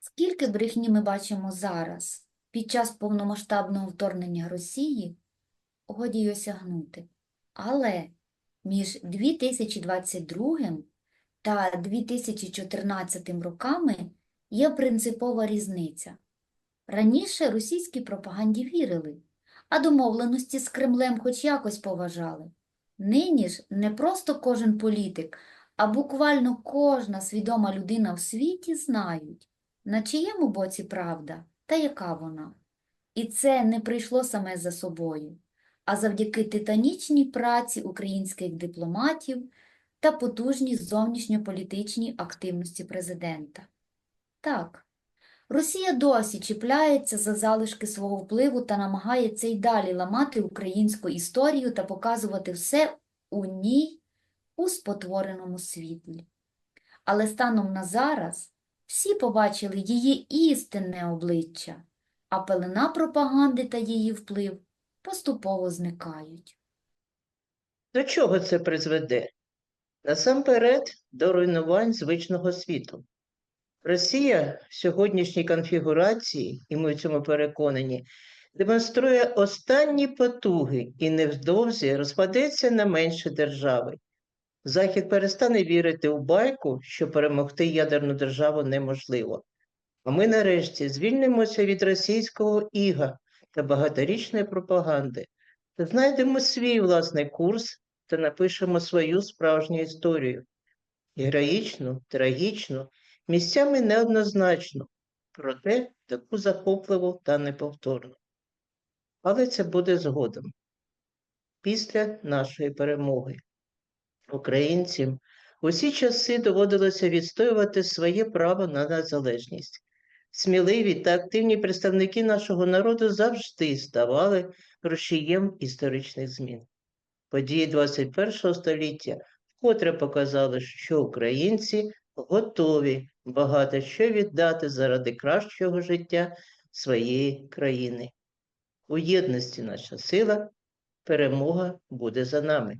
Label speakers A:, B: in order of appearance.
A: Скільки брехні ми бачимо зараз, під час повномасштабного вторгнення Росії, годі й осягнути. Але між 2022 та 2014 роками є принципова різниця. Раніше російській пропаганді вірили, а домовленості з Кремлем хоч якось поважали. Нині ж не просто кожен політик, а буквально кожна свідома людина в світі знають, на чиєму боці правда та яка вона. І це не прийшло саме за собою, а завдяки титанічній праці українських дипломатів та потужній зовнішньополітичній активності президента. Так, Росія досі чіпляється за залишки свого впливу та намагається й далі ламати українську історію та показувати все у ній у спотвореному світлі. Але станом на зараз всі побачили її істинне обличчя, а пелена пропаганди та її вплив поступово зникають.
B: До чого це призведе? Насамперед, до руйнувань звичного світу. Росія в сьогоднішній конфігурації, і ми в цьому переконані, демонструє останні потуги і невдовзі розпадеться на менші держави. Захід перестане вірити у байку, що перемогти ядерну державу неможливо. А ми нарешті звільнимося від російського іга та багаторічної пропаганди, та знайдемо свій власний курс та напишемо свою справжню історію. Героїчну, трагічну, місцями неоднозначну, проте таку захопливу та неповторну. Але це буде згодом, після нашої перемоги. Українцям усі часи доводилося відстоювати своє право на незалежність. Сміливі та активні представники нашого народу завжди ставали рушієм історичних змін. Події 21 століття вкотре показали, що українці готові багато що віддати заради кращого життя своєї країни. У єдності наша сила, перемога буде за нами.